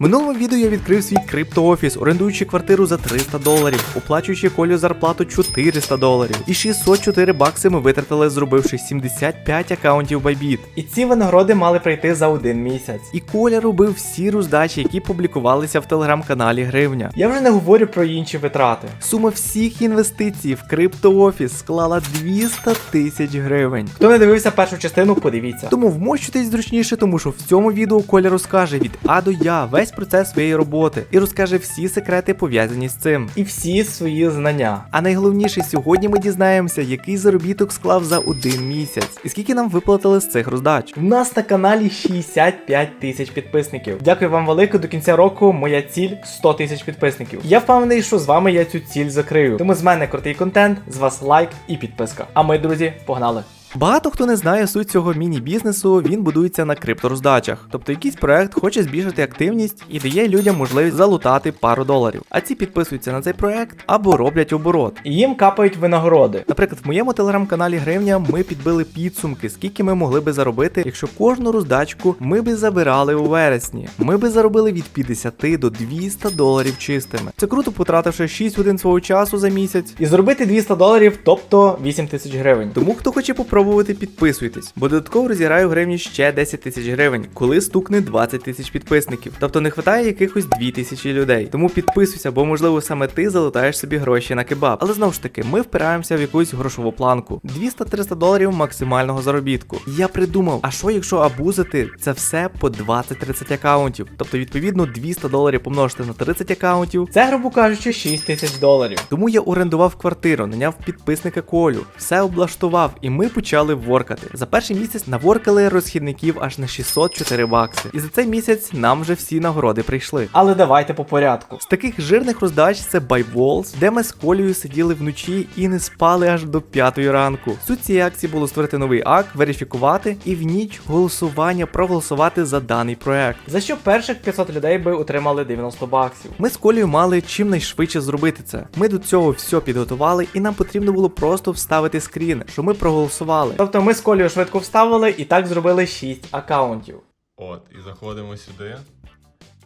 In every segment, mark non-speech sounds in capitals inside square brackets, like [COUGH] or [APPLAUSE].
Минулого відео я відкрив свій криптоофіс, орендуючи квартиру за 300 доларів, оплачуючи колю зарплату 400 доларів. І 604 бакси ми витратили, зробивши 75 акаунтів Bybit. І ці винагороди мали прийти за один місяць. І Коля робив всі роздачі, які публікувалися в телеграм-каналі Гривня. Я вже не говорю про інші витрати. Сума всіх інвестицій в криптоофіс склала 200 тисяч гривень. Хто не дивився першу частину, подивіться. Тому вмощуйтесь зручніше, тому що в цьому відео Коля розкаже від А до Я весь процес своєї роботи і розкаже всі секрети пов'язані з цим. І всі свої знання. А найголовніше, сьогодні ми дізнаємося, який заробіток склав за один місяць, і скільки нам виплатили з цих роздач. У нас на каналі 65 тисяч підписників. Дякую вам велике. До кінця року моя ціль 100 тисяч підписників. Я впевнений, що з вами я цю ціль закрию. Тому з мене крутий контент, з вас лайк і підписка. А ми, друзі, погнали! Багато хто не знає суть цього міні-бізнесу, він будується на криптороздачах. Тобто якийсь проект хоче збільшити активність і дає людям можливість залутати пару доларів. А ці підписуються на цей проект або роблять оборот. І їм капають винагороди. Наприклад, в моєму телеграм-каналі Гривня ми підбили підсумки, скільки ми могли би заробити, якщо кожну роздачку ми би забирали у вересні. Ми би заробили від 50 до 200 доларів чистими. Це круто, потративши 6 годин свого часу за місяць і заробити 200 доларів, тобто 8 тисяч гривень. Тому хто хоче попробувати, підписуйтесь, бо додатково розіграю гривні ще 10 тисяч гривень, коли стукне 20 тисяч підписників. Тобто не вистачає якихось 2 тисячі людей. Тому підписуйся, бо можливо саме ти залутаєш собі гроші на кебаб. Але знову ж таки, ми впираємося в якусь грошову планку. 200-300 доларів максимального заробітку. Я придумав, а що якщо абузити це все по 20-30 акаунтів? Тобто, відповідно, 200 доларів помножити на 30 акаунтів. Це, грубо кажучи, 6 тисяч доларів. Тому я орендував квартиру, наняв підписника Колю, все облаштував, і ми почали воркати. За перший місяць наворкали розхідників аж на 604 бакси. І за цей місяць нам вже всі нагороди прийшли. Але давайте по порядку. З таких жирних роздач це Байволс, де ми з Колею сиділи вночі і не спали аж до 5 ранку. Суть цієї акції було створити новий ак, верифікувати і в ніч голосування проголосувати за даний проект. За що перших 500 людей би отримали 90 баксів. Ми з Колею мали чим найшвидше зробити це. Ми до цього все підготували, і нам потрібно було просто вставити скрін, що ми проголосували. Тобто ми з Колею швидко вставили і так зробили 6 аккаунтів. От, і заходимо сюди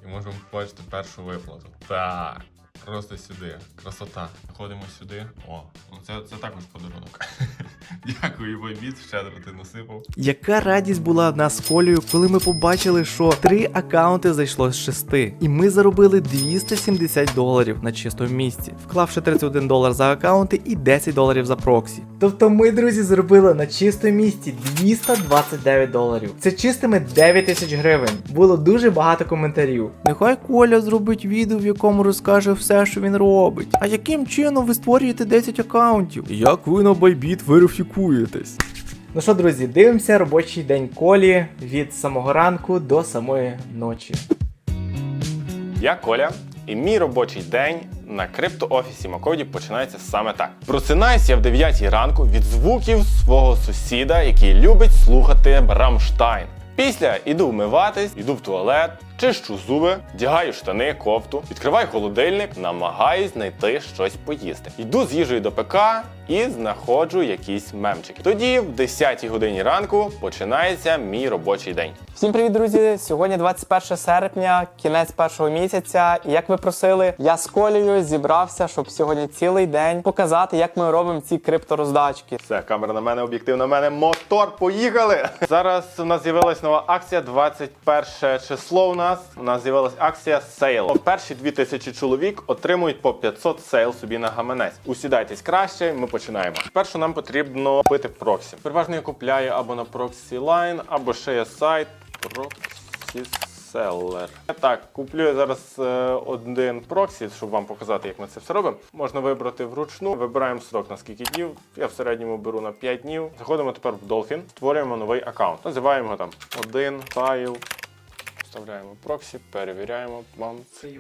і можемо побачити першу виплату. Так, просто сюди. Красота. Заходимо сюди. О, ну це, це також подарунок. [LAUGHS] Дякую, Байбіт, щедро ти насипав. Яка радість була в нас з Колею, коли ми побачили, що три акаунти зайшло з шести, і ми заробили 270 доларів на чистому місці, вклавши 31 долар за акаунти і 10 доларів за проксі. Тобто ми, друзі, зробили на чистому місці 229 доларів. Це чистими 9 тисяч гривень. Було дуже багато коментарів. Нехай Коля зробить відео, в якому розкаже все, що він робить. А яким чином ви створюєте 10 акаунтів? Як ви на Байбіт верифікуєтесь? Ну що, друзі, дивимося робочий день Колі від самого ранку до самої ночі. Я Коля, і мій робочий день на криптоофісі Макоді починається саме так. Просинаюся я в 9 ранку від звуків свого сусіда, який любить слухати Рамштайн. Після іду вмиватись, іду в туалет, чищу зуби, вдягаю штани, кофту, відкриваю холодильник, намагаюсь знайти щось поїсти. Йду з їжею до ПК і знаходжу якісь мемчики. Тоді, в 10 годині ранку, починається мій робочий день. Всім привіт, друзі! Сьогодні 21 серпня, кінець першого місяця. І як ви просили, я з Колею зібрався, щоб сьогодні цілий день показати, як ми робимо ці криптороздачки. Все, камера на мене, об'єктив на мене, мотор, поїхали! Зараз у нас з'явилась нова акція, 21 число у нас. У нас з'явилась акція сейл. Перші 2000 чоловік отримують по 500 сейл собі на гаманець. Усідайтесь краще, ми починаємо. Спершу нам потрібно купити проксі. Переважно я купляю або на Proxy Line, або ще є сайт Proxy Seller. Так, куплю я зараз е, один проксі, щоб вам показати, як ми це все робимо. Можна вибрати вручну. Вибираємо срок на скільки днів. Я в середньому беру на 5 днів. Заходимо тепер в Dolphin, створюємо новий аккаунт. Називаємо його там один файл. Вставляємо проксі, перевіряємо. Вам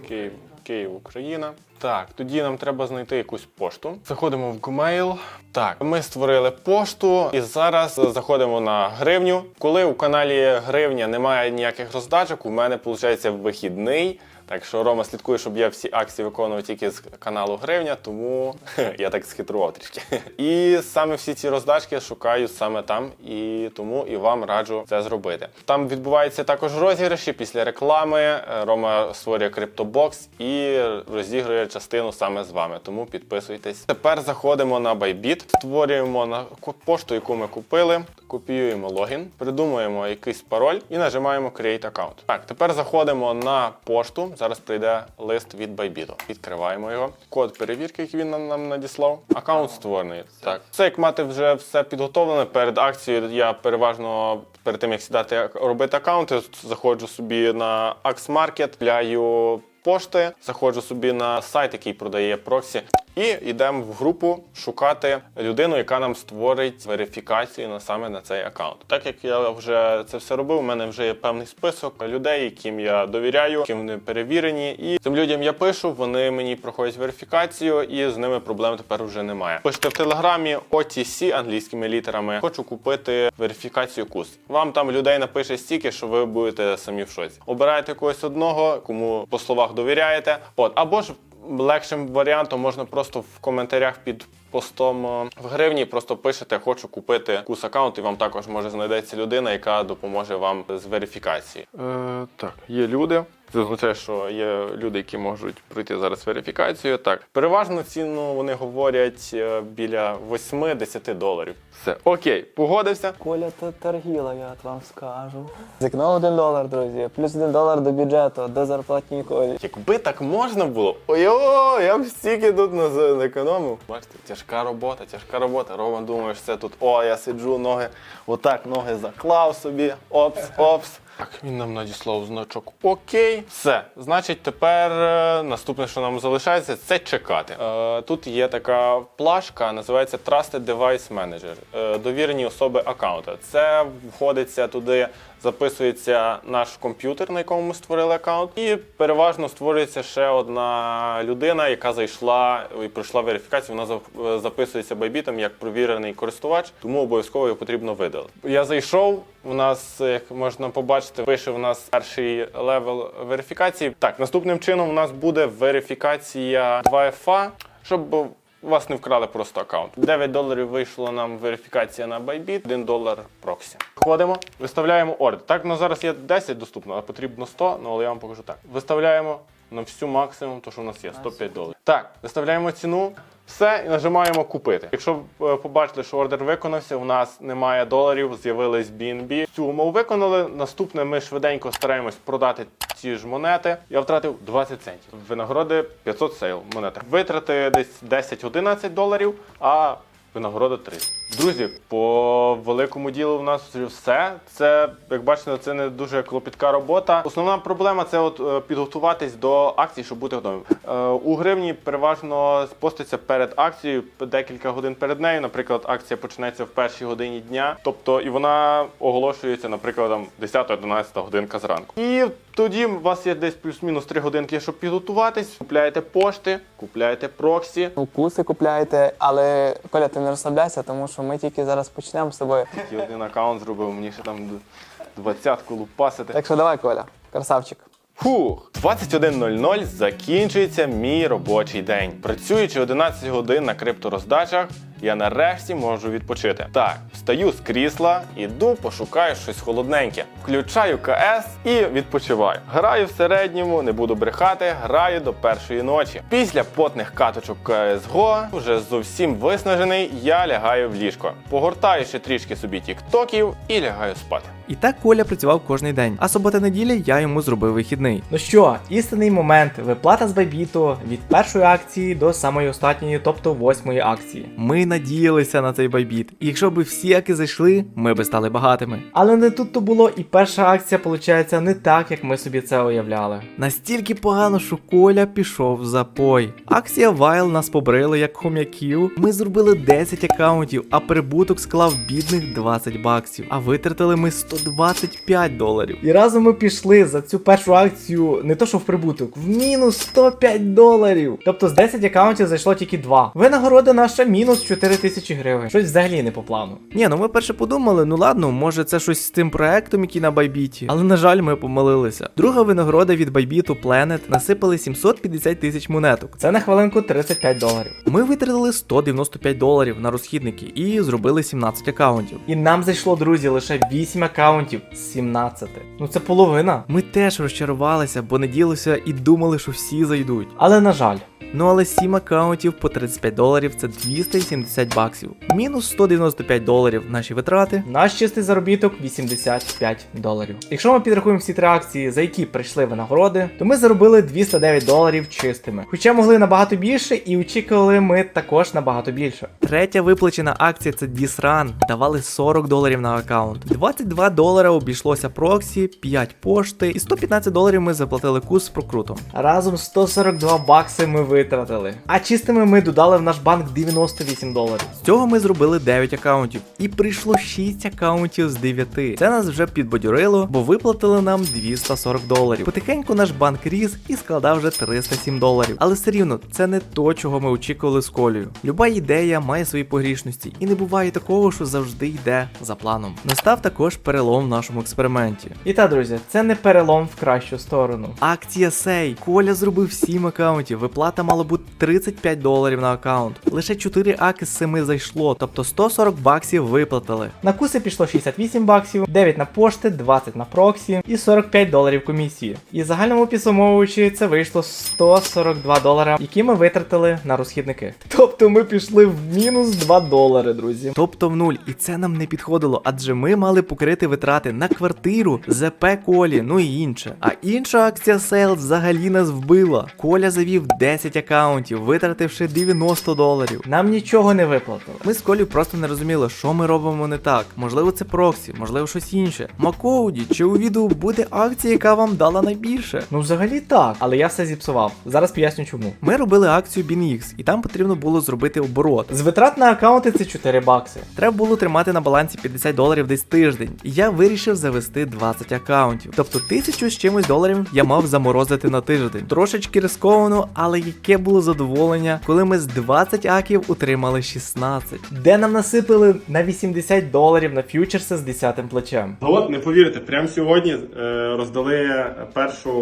Київ, Київ, Україна. Так, тоді нам треба знайти якусь пошту. Заходимо в Gmail. Так, ми створили пошту і зараз заходимо на гривню. Коли у каналі Гривня немає ніяких роздачок, у мене виходить вихідний. Так що Рома слідкує, щоб я всі акції виконував тільки з каналу Гривня, тому [LAUGHS] я так схитрував трішки. І саме всі ці роздачки шукаю саме там, і тому і вам раджу це зробити. Там відбуваються також розіграші після реклами. Рома створює криптобокс і розігрує частину саме з вами. Тому підписуйтесь. Тепер заходимо на Bybit, створюємо на пошту, яку ми купили, копіюємо логін, придумуємо якийсь пароль і нажимаємо Create Account. Так, тепер заходимо на пошту. Зараз прийде лист від Bybit. Відкриваємо його. Код перевірки, який він нам, надіслав. Аккаунт створений. Так, це як мати вже все підготовлене перед акцією. Я переважно перед тим як сідати робити аккаунти, заходжу собі на Axe Market, пляю пошти, заходжу собі на сайт, який продає проксі, і йдемо в групу шукати людину, яка нам створить верифікацію на саме на цей аккаунт. Так як я вже це все робив, у мене вже є певний список людей, яким я довіряю, яким вони перевірені. І цим людям я пишу, вони мені проходять верифікацію, і з ними проблем тепер вже немає. Пишете в телеграмі OTC англійськими літерами. Хочу купити верифікацію кус. Вам там людей напише стільки, що ви будете самі в шоці. Обираєте когось одного, кому по словах довіряєте. От або ж легшим варіантом можна просто в коментарях під постом е, в гривні просто пишете, хочу купити кус аккаунт, і вам також може знайдеться людина, яка допоможе вам з верифікації. Е, так, є люди. Це означає, що є люди, які можуть пройти зараз верифікацію. Так, переважно ціну вони говорять е, біля 8-10 доларів. Все, окей, погодився. Коля то торгіла, я вам скажу. Зікнув один долар, друзі. Плюс один долар до бюджету, до зарплатні колі. Якби так можна було, ой-о, я б стільки тут наз- зекономив. Бачите, тяжка робота, тяжка робота. Роман думає, що це тут, о, я сиджу, ноги, отак ноги заклав собі, опс, опс. Так, він нам надіслав значок Окей. Все. Значить, тепер е, наступне, що нам залишається, це чекати. Е, тут є така плашка, називається Trusted Device Manager. Е, довірені особи аккаунта. Це входиться туди записується наш комп'ютер, на якому ми створили аккаунт, і переважно створюється ще одна людина, яка зайшла і пройшла верифікацію. Вона записується байбітом як провірений користувач, тому обов'язково його потрібно видалити. Я зайшов. У нас, як можна побачити, пише у нас перший левел верифікації. Так, наступним чином у нас буде верифікація 2FA, щоб вас не вкрали просто аккаунт. 9 доларів вийшло нам верифікація на Bybit, 1 долар проксі. Ходимо, виставляємо ордер. Так, ну зараз є 10 доступно, а потрібно 100, ну але я вам покажу так. Виставляємо на всю максимум, то що у нас є 105 доларів. Так, виставляємо ціну. Все і нажимаємо купити. Якщо е, побачили, що ордер виконався, у нас немає доларів, з'явились BNB. Цю умову виконали. Наступне ми швиденько стараємось продати ці ж монети. Я втратив 20 центів. Винагороди 500 сейл монети. Витрати десь 10-11 доларів, а винагорода 30. Друзі, по великому ділу в нас вже все. Це, як бачите, це не дуже клопітка робота. Основна проблема це от е, підготуватись до акції, щоб бути готовим. Е, У гривні переважно поститься перед акцією декілька годин перед нею. Наприклад, акція почнеться в першій годині дня, тобто і вона оголошується, наприклад, там 10-11 годинка зранку. І тоді у вас є десь плюс-мінус 3 годинки, щоб підготуватись. Купляєте пошти, купляєте проксі. Укуси купляєте, але Коля, ти не розслабляйся, тому що ми тільки зараз почнемо з тобою. Тільки один аккаунт зробив, мені ще там двадцятку лупасити. Так що давай, Коля, красавчик. Фух, 21.00 закінчується мій робочий день. Працюючи 11 годин на криптороздачах, я нарешті можу відпочити. Так, встаю з крісла, іду, пошукаю щось холодненьке. Включаю КС і відпочиваю. Граю в середньому, не буду брехати, граю до першої ночі. Після потних каточок CSGO, вже зовсім виснажений, я лягаю в ліжко. Погортаю ще трішки собі тіктоків і лягаю спати. І так Коля працював кожний день, а субота-неділя я йому зробив вихідний. Ну що, істинний момент, виплата з байбіту від першої акції до самої останньої, тобто восьмої акції. Ми надіялися на цей байбіт, і якщо б всі аки зайшли, ми би стали багатими. Але не тут то було, і перша акція, виходить, не так, як ми собі це уявляли. Настільки погано, що Коля пішов в запой. Акція Вайл нас побрили як хом'яків. Ми зробили 10 акаунтів, а прибуток склав бідних 20 баксів. А витратили ми 125 доларів. І разом ми пішли за цю першу акцію не то що в прибуток, в мінус 105 доларів. Тобто з 10 аккаунтів зайшло тільки 2. Винагорода наша мінус 4 тисячі гривень. Щось взагалі не по плану. Ні, ну ми перше подумали, ну ладно, може це щось з тим проектом, який на Байбіті. Але на жаль, ми помилилися. Друга винагорода від Байбіту Planet насипали 750 тисяч монеток. Це на хвилинку 35 доларів. Ми витратили 195 доларів на розхідники і зробили 17 аккаунтів. І нам зайшло, друзі, лише 8 аккаунтів з 17. Ну це половина. Ми теж розчарувалися, бо надіялися і думали, що всі зайдуть. Але на жаль. Ну але 7 аккаунтів по 35 доларів це 270 баксів. Мінус 195 доларів наші витрати. Наш чистий заробіток 85 доларів. Якщо ми підрахуємо всі три акції, за які прийшли винагороди, то ми заробили 209 доларів чистими. Хоча могли набагато більше, і очікували ми також набагато більше. Третя виплачена акція це Disran. Давали 40 доларів на аккаунт. 22 долара обійшлося проксі, 5 пошти і 115 доларів ми заплатили курс з прокрутом. Разом 142 бакси ми витратили. А чистими ми додали в наш банк 98 доларів. З цього ми зробили 9 аккаунтів. І прийшло 6 аккаунтів з 9. Це нас вже підбадьорило, бо виплатили нам 240 доларів. Потихеньку наш банк ріс і складав вже 307 доларів. Але все рівно це не то, чого ми очікували з колею. Люба ідея має свої погрішності, і не буває такого, що завжди йде за планом. Настав також перелом в нашому експерименті. І та, друзі, це не перелом в кращу сторону. Акція сей. Коля зробив 7 аккаунтів. Виплата мала бути 35 доларів на аккаунт. Лише 4 аки з 7 зайшло, тобто 140 баксів виплатили. На куси пішло 68 баксів, 9 на пошти, 20 на проксі і 45 доларів комісії. І загальному підсумовуючи, це вийшло 142 долара, які ми витратили на розхідники. Тобто ми пішли в мінус 2 долари, друзі. Тобто в нуль, і це нам не підходило, адже ми мали покрити витрати на квартиру, ЗП Колі, ну і інше. А інша акція Sales взагалі нас вбила. Коля завів 10 аккаунтів, витративши 90 доларів. Нам нічого не виплатили. Ми з Колі просто не розуміли, що ми робимо не так. Можливо, це проксі, можливо, щось інше. Макоуді, чи у відео буде акція, яка вам дала найбільше? Ну, взагалі так, але я все зіпсував. Зараз поясню чому. Ми робили акцію BinX, і там потрібно було зробити оборот. З витрат на аккаунти це 4 бакси. Треба було тримати на балансі 50 доларів десь тиждень. І я вирішив завести 20 аккаунтів. Тобто тисячу з чимось доларів я мав заморозити на тиждень. Трошечки рисковано, але яке було задоволення, коли ми з 20 аків утримали 16. Де нам насипали на 80 доларів на фьючерси з 10 плечем. Ну От не повірите, прямо сьогодні е, роздали першу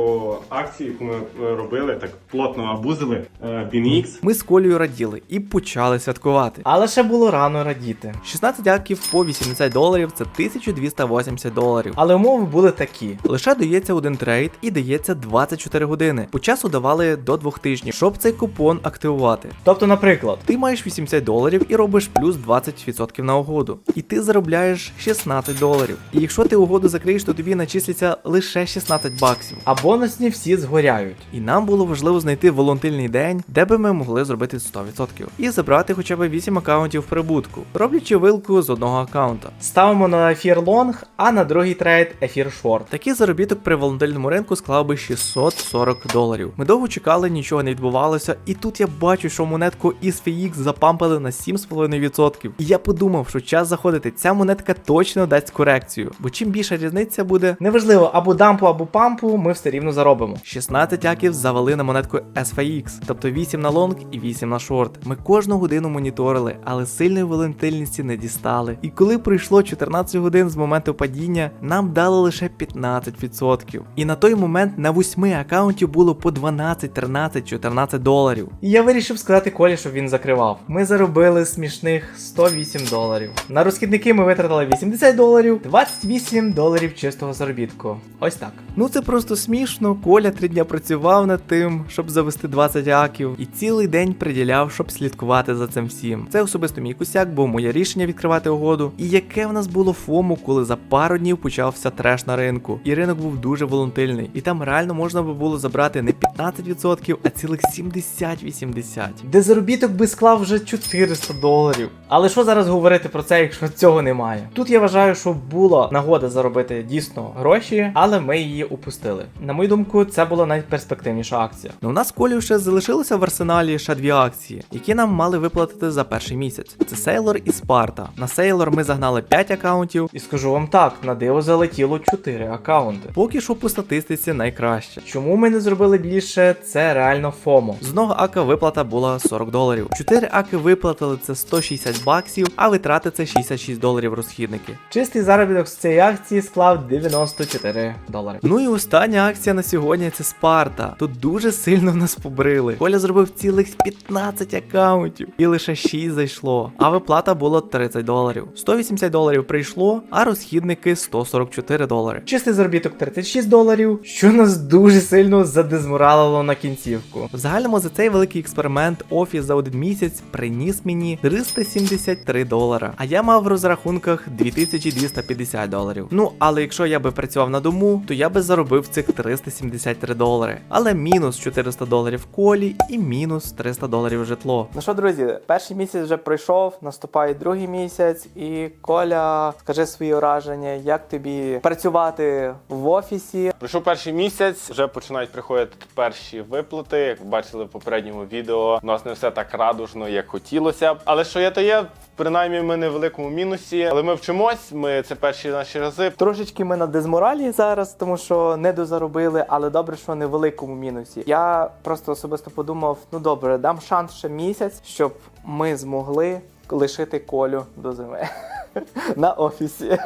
акцію, яку ми е, робили, так плотно абузили е, BinX. Ми з Колею раділи і почали святкувати. Але ще було рано радіти. 16 аків по 80 доларів це 1280 доларів. Але умови були такі: лише дається один трейд і дається 24 години. По часу давали до 2 тижнів, щоб цей купон активувати. Тобто, наприклад, ти маєш 80 доларів і робиш плюс 20% на угоду. І ти заробляєш 16 доларів. І якщо ти угоду закриєш, то тобі начислиться лише 16 баксів. А бонусні всі згоряють. І нам було важливо знайти волонтильний день, де би ми могли зробити 100% і забрати хоча б 8 аккаунтів в прибутку, роблячи вилку з одного аккаунта. Ставимо на ефір лонг, а на другий трейд ефір шорт. Такий заробіток при волонтильному ринку склав би 640 доларів. Ми довго чекали, нічого не відбувалося, і тут я бачу, що монетку SFX запампили на 7,5%. І я подумав, що час заходити. Ця монетка точно дасть корекцію, бо чим більша різниця буде, неважливо, або дампу, або пампу, ми все рівно заробимо. 16 аків завели на монетку SFX, тобто 8 на лонг і 8 на шорт. Ми кожну годину моніторили, але сильної волатильності не дістали. І коли пройшло 14 годин з моменту падіння, нам дали лише 15%. І на той момент на 8 аккаунтів було по 12, 13, 14 доларів. І я вирішив сказати Колі, щоб він закривав. Ми заробили смішних 108 доларів. На розхідники ми витратили 80 доларів, 28 доларів чистого заробітку. Ось так. Ну це просто смішно. Коля три дня працював над тим, щоб завести 20 аків, і цілий день приділяв, щоб слідкувати за цим всім. Це особисто мій косяк, бо моє рішення відкривати угоду. І яке в нас було фому, коли за пару днів почався треш на ринку. І ринок був дуже волатильний. І там реально можна би було забрати не 15%, а цілих 70-80. Де заробіток би склав вже 400 доларів. Але що зараз говорити про це, якщо цього немає? Тут я вважаю, що була нагода заробити дійсно гроші, але ми її упустили. На мою думку, це була найперспективніша акція. Ну у нас колію ще залишилося в арсеналі ще дві акції, які нам мали виплатити за перший місяць. Це Sailor і Sparta. На Sailor ми загнали 5 акаунтів, і скажу вам так, на диво залетіло 4 акаунти. Поки що по статистиці найкраще. Чому ми не зробили більше? Це реально ФОМО. З одного ака виплата була 40 доларів. 4 аки виплатили це 160 баксів, а витрати це 66 доларів розхідники. Чистий заробіток з цієї акції склав 94 долари. Ну і остання акція на сьогодні це Спарта. Тут дуже сильно нас побрили. Коля зробив цілих 15 акаунтів, і лише 6 зайшло. А виплата була 30 доларів. 180 доларів прийшло, а розхідники 144 долари. Чистий заробіток 36 доларів, що нас дуже сильно задезморалило на кінцівку. В загальному за цей великий експеримент офіс за один місяць приніс мені 373 долара. А я мав в розрахунках 2250 доларів. Ну але якщо я би працював на дому, то я би заробив цих 373 долари. Але мінус 400 доларів колі і мінус 300 доларів житло. Ну що, друзі, перший місяць вже пройшов, наступає другий місяць, і Коля, скажи свої враження, як тобі працювати в офісі. Пройшов перший місяць, вже починають приходити перші виплати. Як ви бачили в попередньому відео, у нас не все так радужно, як хотілося. Але що є, то є. Принаймні, ми не в великому мінусі, але ми вчимось. Ми це перші наші рази. Трошечки ми на дезморалі зараз, тому що не дозаробили, але добре, що не в великому мінусі. Я просто особисто подумав: ну добре, дам шанс ще місяць, щоб ми змогли лишити колю до зими [LAUGHS] на офісі.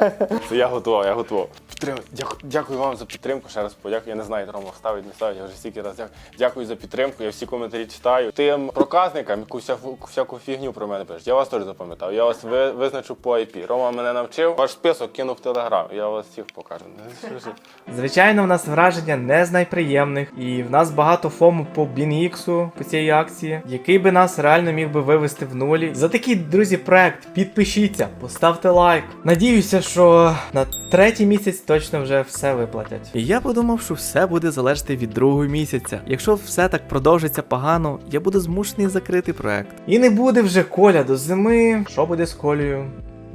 Це я готова, я. Підтримую. Дякую, дякую вам за підтримку. Ще раз подякую. Я не знаю, Рома ставить, не ставить. Я вже стільки раз дякую. Дякую за підтримку. Я всі коментарі читаю. Тим проказникам, яку всяку, всяку фігню про мене пишеш. Я вас теж запам'ятав. Я вас ви, визначу по IP. Рома мене навчив. Ваш список кинув в телеграм. Я вас всіх покажу. Звичайно, в нас враження не з найприємних, і в нас багато фому по BNX по цій акції, який би нас реально міг би вивести в нулі. За такий, друзі, проект підпишіться, поставте лайк. Надіюся, що на третій місяць точно вже все виплатять. І я подумав, що все буде залежати від другого місяця. Якщо все так продовжиться погано, я буду змушений закрити проект. І не буде вже коля до зими. Що буде з колею?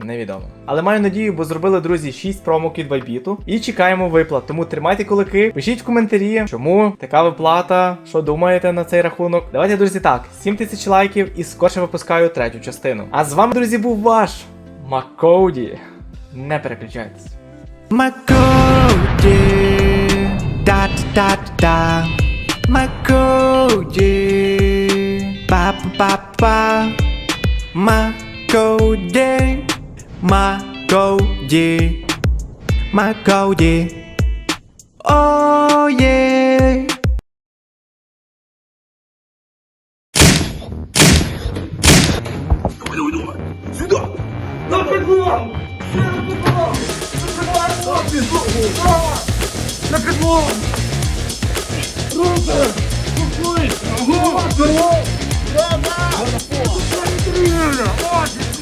Невідомо. Але маю надію, бо зробили друзі 6 промок від Байбіту і чекаємо виплат. Тому тримайте кулаки, пишіть в коментарі, чому така виплата, що думаєте на цей рахунок. Давайте, друзі, так, 7 тисяч лайків і скорше випускаю третю частину. А з вами, друзі, був ваш Макоуді. Не переключайтесь. Макоуді, да-да-да, Макоуді, па-па-па-па, Макоуді. My Goldie, my Goldie. Oh yeah. Руки!